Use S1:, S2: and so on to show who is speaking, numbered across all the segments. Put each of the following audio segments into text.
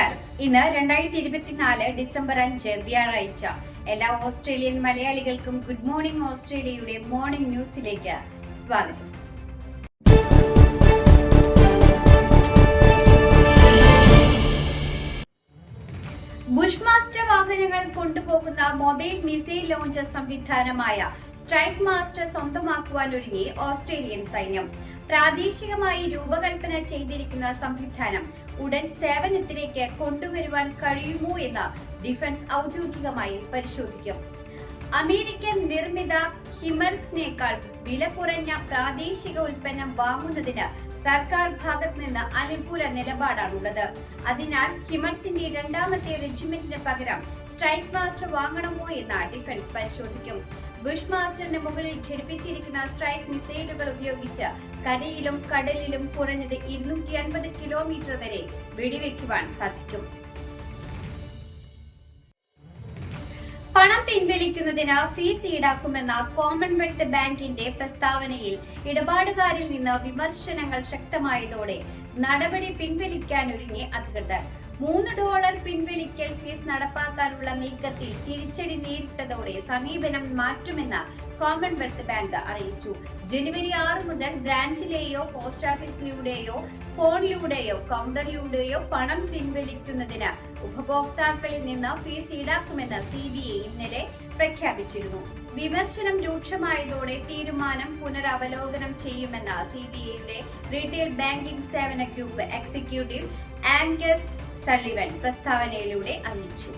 S1: നമസ്കാരം. ഇന്ന് രണ്ടായിരത്തി ഇരുപത്തിനാല് ഡിസംബർ അഞ്ച് വ്യാഴാഴ്ച. എല്ലാ ഓസ്ട്രേലിയൻ മലയാളികൾക്കും ഗുഡ് മോർണിംഗ് ഓസ്ട്രേലിയയുടെ മോർണിംഗ് ന്യൂസിലേക്ക് സ്വാഗതം. വാഹനങ്ങൾ കൊണ്ടുപോകുന്ന മൊബൈൽ മിസൈൽ ലോഞ്ചർ സംവിധാനമായ സ്ട്രൈക്ക് മാസ്റ്റർ സ്വന്തമാക്കുവാൻ ഒരുങ്ങി ഓസ്ട്രേലിയൻ സൈന്യം. പ്രാദേശികമായി രൂപകൽപ്പന ചെയ്തിരിക്കുന്ന സംവിധാനം ഉടൻ സേവനത്തിലേക്ക് കൊണ്ടുവരുവാൻ കഴിയുമോ എന്ന് ഡിഫൻസ് ഔദ്യോഗികമായി പരിശോധിക്കും. അമേരിക്കൻ നിർമ്മിത ഹിമർസിനേക്കാൾ വില കുറഞ്ഞ പ്രാദേശിക ഉൽപ്പന്നം വാങ്ങുന്നതിന് സർക്കാർ ഭാഗത്ത് നിന്ന് അനുകൂല നിലപാടാണുള്ളത്. അതിനാൽ ഹിമർസിന്റെ രണ്ടാമത്തെ റെജിമെന്റിന് പകരം സ്ട്രൈക്ക് മാസ്റ്റർ വാങ്ങണമോ എന്ന് ഡിഫൻസ് പരിശോധിക്കും. ബുഷ് മാസ്റ്ററിന് മുകളിൽ ഘടിപ്പിച്ചിരിക്കുന്ന സ്ട്രൈക്ക് മിസൈലുകൾ ഉപയോഗിച്ച് കരയിലും കടലിലും കുറഞ്ഞത് ഇരുന്നൂറ്റി അൻപത് കിലോമീറ്റർ വരെ വെടിവെക്കുവാൻ സാധിക്കും. പണം പിൻവലിക്കുന്നതിന് ഫീസ് ഈടാക്കുമെന്ന കോമൺവെൽത്ത് ബാങ്കിന്റെ പ്രസ്താവനയിൽ ഇടപാടുകാരിൽ നിന്ന് വിമർശനങ്ങൾ ശക്തമായതോടെ നടപടി പിൻവലിക്കാനൊരുങ്ങി അധികൃതർ. മൂന്ന് ഡോളർ പിൻവലിക്കൽ ഫീസ് നടപ്പാക്കാനുള്ള നീക്കത്തിൽ തിരിച്ചടി നേരിട്ടതോടെ സമീപനം മാറ്റുമെന്ന് കോമൺവെൽത്ത് ബാങ്ക് അറിയിച്ചു. ജനുവരി ആറ് മുതൽ ബ്രാഞ്ചിലെയോ പോസ്റ്റ് ഓഫീസിലൂടെയോ ഫോണിലൂടെയോ കൗണ്ടറിലൂടെയോ പണം പിൻവലിക്കുന്നതിന് ഉപഭോക്താക്കളിൽ നിന്ന് ഫീസ് ഈടാക്കുമെന്ന് സി ബി ഐ ഇന്നലെ പ്രഖ്യാപിച്ചിരുന്നു. വിമർശനം രൂക്ഷമായതോടെ തീരുമാനം പുനരവലോകനം ചെയ്യുമെന്ന് സി ബി ഐയുടെ റീറ്റെയിൽ ബാങ്കിംഗ് സേവന ഗ്രൂപ്പ് എക്സിക്യൂട്ടീവ് ആംഗസ് സള്ളിവൻ പ്രസ്താവനയിലൂടെ അറിയിച്ചു.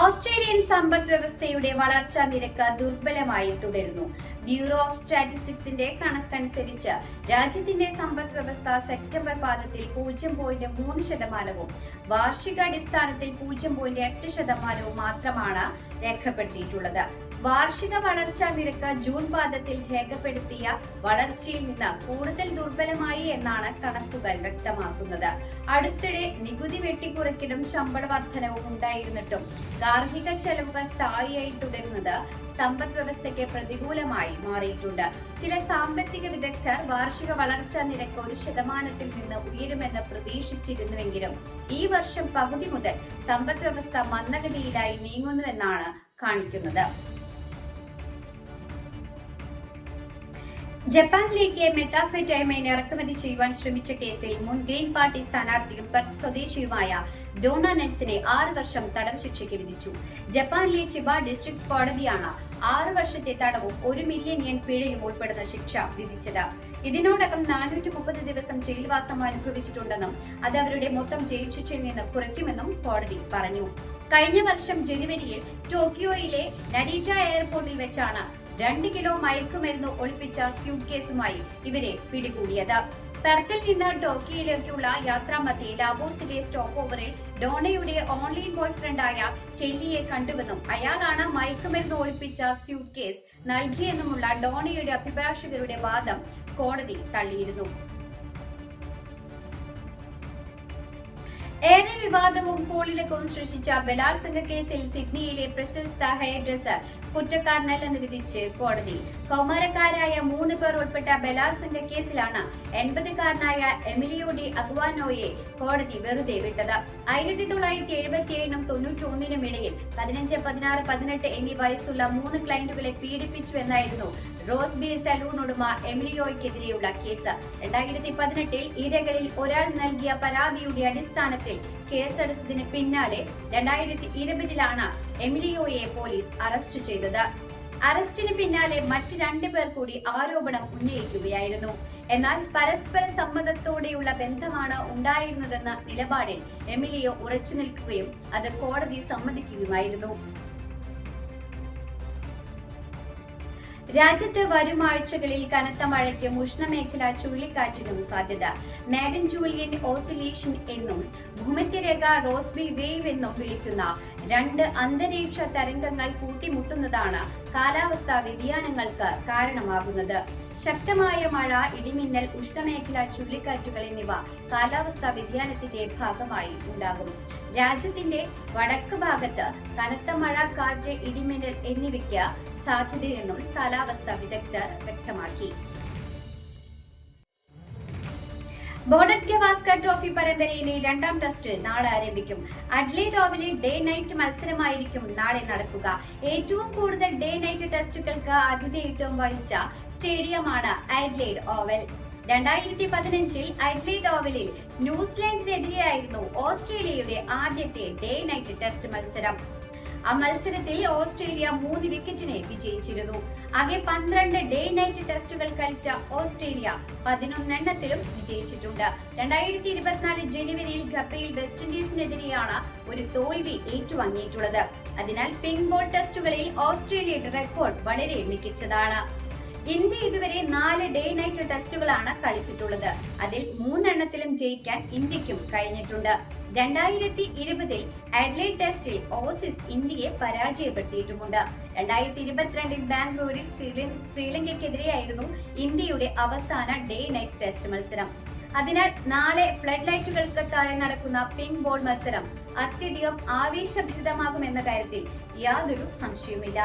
S1: ഓസ്ട്രേലിയൻ സമ്പദ് വ്യവസ്ഥയുടെ വളർച്ചാ നിരക്ക് ദുർബലമായി തുടരുന്നു. ബ്യൂറോ ഓഫ് സ്റ്റാറ്റിസ്റ്റിക്സിന്റെ കണക്കനുസരിച്ച് രാജ്യത്തിന്റെ സമ്പദ് വ്യവസ്ഥ സെപ്റ്റംബർ പാദത്തിൽ പൂജ്യം പോയിന്റ് മൂന്ന് ശതമാനവും വാർഷികാടിസ്ഥാനത്തിൽ പൂജ്യം പോയിന്റ് എട്ട് ശതമാനവും മാത്രമാണ് രേഖപ്പെടുത്തിയിട്ടുള്ളത്. വാർഷിക വളർച്ചാ നിരക്ക് ജൂൺ പാദത്തിൽ രേഖപ്പെടുത്തിയ വളർച്ചയിൽ നിന്ന് കൂടുതൽ ദുർബലമായി എന്നാണ് കണക്കുകൾ വ്യക്തമാക്കുന്നത്. അടുത്തിടെ നികുതി വെട്ടിക്കുറയ്ക്കലും ശമ്പള വർധനവും ഉണ്ടായിരുന്നിട്ടും ഗാർഹിക ചെലവുകൾ സ്ഥായിയായി തുടരുന്നത് സമ്പദ് വ്യവസ്ഥയ്ക്ക് പ്രതികൂലമായി മാറിയിട്ടുണ്ട്. ചില സാമ്പത്തിക വിദഗ്ധർ വാർഷിക വളർച്ചാ നിരക്ക് ഒരു ശതമാനത്തിൽ നിന്ന് ഉയരുമെന്ന് പ്രതീക്ഷിച്ചിരുന്നുവെങ്കിലും ഈ വർഷം പകുതി മുതൽ സമ്പദ് വ്യവസ്ഥ മന്ദഗതിയിലായി നീങ്ങുന്നുവെന്നാണ് കാണിക്കുന്നത്. ജപ്പാനിലേക്ക് മെത്താഫെറ്റൈമൈൻ ഇറക്കുമതി ചെയ്യുവാൻ ശ്രമിച്ച കേസിൽ മുൻ ഗ്രീൻ പാർട്ടി സ്ഥാനാർത്ഥിയും പെർത്ത് സ്വദേശിയുമായ ഡോണ നെറ്റ്സിനെ ആറ് വർഷം തടവ് ശിക്ഷയ്ക്ക് വിധിച്ചു. ജപ്പാനിലെ ചിബ ഡിസ്ട്രിക്ട് കോടതിയാണ് ആറ് വർഷത്തെ തടവും ഒരു മില്യൺ യൻ പിഴയും ഉൾപ്പെടുന്ന ശിക്ഷ വിധിച്ചത്. ഇതിനോടകം നാനൂറ്റി മുപ്പത് ദിവസം ജയിൽവാസം അനുഭവിച്ചിട്ടുണ്ടെന്നും അത് അവരുടെ മൊത്തം ജയിൽ ശിക്ഷയിൽ നിന്ന് കുറയ്ക്കുമെന്നും കോടതി പറഞ്ഞു. കഴിഞ്ഞ വർഷം ജനുവരിയിൽ ടോക്കിയോയിലെ നരീറ്റ എയർപോർട്ടിൽ വെച്ചാണ് രണ്ട് കിലോ മയക്കുമരുന്ന് ഒളിപ്പിച്ച സ്യൂട്ട് കേസുമായി ഇവരെ പിടികൂടിയത്. പെർക്കിൽ നിന്ന് ടോക്കിയോയിലേക്കുള്ള യാത്രാമധ്യേ ലാബോസിലെ സ്റ്റോപ്പ് ഓവറിൽ ഡോണയുടെ ഓൺലൈൻ ബോയ് ഫ്രണ്ടായ കെല്ലിയെ കണ്ടുവെന്നും അയാളാണ് മയക്കുമരുന്ന് ഒളിപ്പിച്ച സ്യൂട്ട് കേസ് നൽകിയെന്നുമുള്ള ഡോണയുടെ അഭിഭാഷകരുടെ വാദം കോടതി തള്ളിയിരുന്നു. ഏറെ വിവാദവും കോളിളക്കവും സൃഷ്ടിച്ച ബലാത്സംഗ കേസിൽ സിഡ്നിയിലെ പ്രശസ്ത ഹെയർ ഡ്രസ്സർ കുറ്റക്കാരനല്ലെന്ന് വിധിച്ച് കോടതി. കൗമാരക്കാരായ മൂന്ന് പേർ ഉൾപ്പെട്ട ബലാത്സംഗ കേസിലാണ് എൺപതുകാരനായ എമിലിയോ ഡി അഗ്വാനോയെ കോടതി വെറുതെ വിട്ടത്. ആയിരത്തി തൊള്ളായിരത്തി എഴുപത്തി ഏഴിനും തൊണ്ണൂറ്റി ഒന്നിനും ഇടയിൽ പതിനഞ്ച് പതിനാറ് പതിനെട്ട് എന്നീ വയസ്സുള്ള മൂന്ന് ക്ലയന്റുകളെ പീഡിപ്പിച്ചു എന്നായിരുന്നു റോസ് ബി സലൂൺ ഉടമ എമിലിയോയ്ക്കെതിരെയുള്ള കേസ്. രണ്ടായിരത്തി പതിനെട്ടിൽ ഇരകളിൽ ഒരാൾ നൽകിയ പരാതിയുടെ അടിസ്ഥാനത്തിൽ കേസെടുത്തതിന് പിന്നാലെ രണ്ടായിരത്തി ഇരുപതിലാണ് എമിലിയോയെ പോലീസ് അറസ്റ്റ് ചെയ്തത്. അറസ്റ്റിന് പിന്നാലെ മറ്റ് രണ്ടു പേർ കൂടി ആരോപണം ഉന്നയിക്കുകയായിരുന്നു. എന്നാൽ പരസ്പര സമ്മതത്തോടെയുള്ള ബന്ധമാണ് ഉണ്ടായിരുന്നതെന്ന നിലപാടിൽ എമിലിയോ ഉറച്ചു നിൽക്കുകയും അത് കോടതി സമ്മതിക്കുകയുമായിരുന്നു. രാജ്യത്ത് വരും ആഴ്ചകളിൽ കനത്ത മഴയ്ക്കും ഉഷ്ണമേഖല ചുഴലിക്കാറ്റിനും സാധ്യത. മാഡൻ ജൂലിയൻ ഓസിലേഷൻ എന്നും ഭൂമധ്യരേഖ റോസ്ബി വേവ് എന്നും വിളിക്കുന്ന രണ്ട് അന്തരീക്ഷ തരംഗങ്ങൾ കൂട്ടിമുട്ടുന്നതാണ് കാലാവസ്ഥാ വ്യതിയാനങ്ങൾക്ക് കാരണമാകുന്നത്. ശക്തമായ മഴ ഇടിമിന്നൽ ഉഷ്ണമേഖല ചുഴലിക്കാറ്റുകൾ എന്നിവ കാലാവസ്ഥാ വ്യതിയാനത്തിന്റെ ഭാഗമായി ഉണ്ടാകും. രാജ്യത്തിന്റെ വടക്ക് ഭാഗത്ത് കനത്ത മഴ കാറ്റ് ഇടിമിന്നൽ എന്നിവയ്ക്ക് സാധ്യതയെന്നും കാലാവസ്ഥാ വിദഗ്ധർ വ്യക്തമാക്കി. ബോർഡർ ഗവാസ്കർ ട്രോഫി പരമ്പരയിലെ രണ്ടാം ടെസ്റ്റ് നാളെ ആരംഭിക്കും. അഡ്ലൈഡ് ഓവലിൽ ഡേ നൈറ്റ് മത്സരമായിരിക്കും നാളെ നടക്കുക. ഏറ്റവും കൂടുതൽ ഡേ നൈറ്റ് ടെസ്റ്റുകൾക്ക് ആതിഥേയത്വം വഹിച്ച സ്റ്റേഡിയമാണ് അഡ്ലേഡ് ഓവൽ. രണ്ടായിരത്തി പതിനഞ്ചിൽ അഡ്ലൈഡ് ഓവലിൽ ന്യൂസിലാൻഡിനെതിരെയായിരുന്നു ഓസ്ട്രേലിയയുടെ ആദ്യത്തെ ഡേ നൈറ്റ് ടെസ്റ്റ് മത്സരം. ആ മത്സരത്തിൽ ഓസ്ട്രേലിയ മൂന്ന് വിക്കറ്റിനെ വിജയിച്ചിരുന്നു. ആകെ പന്ത്രണ്ട് ഡേ നൈറ്റ് ടെസ്റ്റുകൾ കളിച്ച ഓസ്ട്രേലിയ പതിനൊന്നെണ്ണത്തിലും വിജയിച്ചിട്ടുണ്ട്. രണ്ടായിരത്തി ഇരുപത്തിനാല് ജനുവരിയിൽ ഖപ്പയിൽ വെസ്റ്റ് ഇൻഡീസിനെതിരെയാണ് ഒരു തോൽവി ഏറ്റുവാങ്ങിയിട്ടുള്ളത്. അതിനാൽ പിങ്ക് ബോൾ ടെസ്റ്റുകളിൽ ഓസ്ട്രേലിയയുടെ റെക്കോർഡ് വളരെ മികച്ചതാണ്. ഇന്ത്യ ഇതുവരെ നാല് ഡേ നൈറ്റ് ടെസ്റ്റുകളാണ് കളിച്ചിട്ടുള്ളത്. അതിൽ മൂന്നെണ്ണത്തിലും ജയിക്കാൻ ഇന്ത്യക്കും കഴിഞ്ഞിട്ടുണ്ട്. രണ്ടായിരത്തി ഇരുപതിൽ അഡ്ലൈഡ് ടെസ്റ്റിൽ ഓസീസ് ഇന്ത്യയെ പരാജയപ്പെടുത്തിയിട്ടുമുണ്ട്. രണ്ടായിരത്തി ഇരുപത്തിരണ്ടിൽ ബാംഗ്ലൂരിൽ ശ്രീലങ്ക ശ്രീലങ്കയ്ക്കെതിരെയായിരുന്നു ഇന്ത്യയുടെ അവസാന ഡേ നൈറ്റ് ടെസ്റ്റ് മത്സരം. അതിനാൽ നാളെ ഫ്ലഡ് ലൈറ്റുകൾക്ക് താഴെ നടക്കുന്ന പിങ്ക് ബോൾ മത്സരം അത്യധികം ആവേശഭരിതമാകുമെന്ന കാര്യത്തിൽ യാതൊരു സംശയവുമില്ല.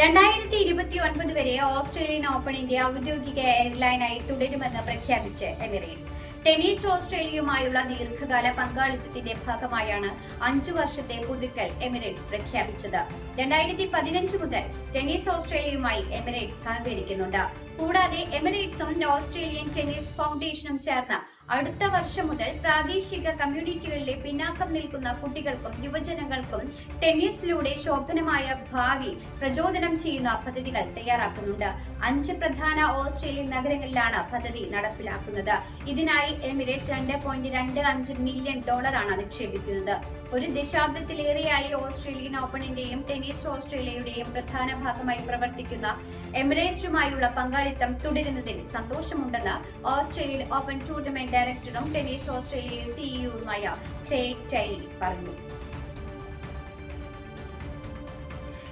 S1: രണ്ടായിരത്തി ഇരുപത്തി ഒൻപത് വരെ ഓസ്ട്രേലിയൻ ഓപ്പൺ ഓപ്പണിന്റെ ഔദ്യോഗിക എയർലൈനായി തുടരുമെന്ന് പ്രഖ്യാപിച്ച് എമിറേറ്റ്സ്. ടെന്നീസ് ഓസ്ട്രേലിയയുമായുള്ള ദീർഘകാല പങ്കാളിത്തത്തിന്റെ ഭാഗമായാണ് അഞ്ചു വർഷത്തെ പുതുക്കൽ എമിറേറ്റ്സ് പ്രഖ്യാപിച്ചത്. രണ്ടായിരത്തി പതിനഞ്ച് മുതൽ ടെന്നീസ് ഓസ്ട്രേലിയയുമായി എമിറേറ്റ്സ് സഹകരിക്കുന്നുണ്ട്. കൂടാതെ എമിറേറ്റ്സും ഓസ്ട്രേലിയൻ ടെന്നീസ് ഫൗണ്ടേഷനും ചേർന്ന് അടുത്ത വർഷം മുതൽ പ്രാദേശിക കമ്മ്യൂണിറ്റികളിലെ പിന്നാക്കം നിൽക്കുന്ന കുട്ടികൾക്കും യുവജനങ്ങൾക്കും ടെന്നീസിലൂടെ ശോഭനമായ ഭാവി പ്രചോദനം ചെയ്യുന്ന പദ്ധതികൾ തയ്യാറാക്കുന്നുണ്ട്. അഞ്ച് പ്രധാന ഓസ്ട്രേലിയൻ നഗരങ്ങളിലാണ് പദ്ധതി നടപ്പിലാക്കുന്നത്. ഇതിനായി എമിറേറ്റ്സ് രണ്ട് പോയിന്റ് രണ്ട് അഞ്ച് മില്യൺ ഡോളറാണ് നിക്ഷേപിക്കുന്നത് ഒരു ദശാബ്ദത്തിലേറെയായി ഓസ്ട്രേലിയൻ ഓപ്പണിന്റെയും ടെന്നീസ് ഓസ്ട്രേലിയയുടെയും പ്രധാന ഭാഗമായി പ്രവർത്തിക്കുന്ന എമിറേറ്റ്സുമായുള്ള പങ്കാളിത്തം തുടരുന്നതിൽ സന്തോഷമുണ്ടെന്ന് ഓസ്ട്രേലിയൻ ഓപ്പൺ ടൂർണമെന്റ് ഡയറക്ടറും ടെന്നീസ് ഓസ്ട്രേലിയ സിഇഒയുമായ ക്രേഗ് ടൈലി പറഞ്ഞു.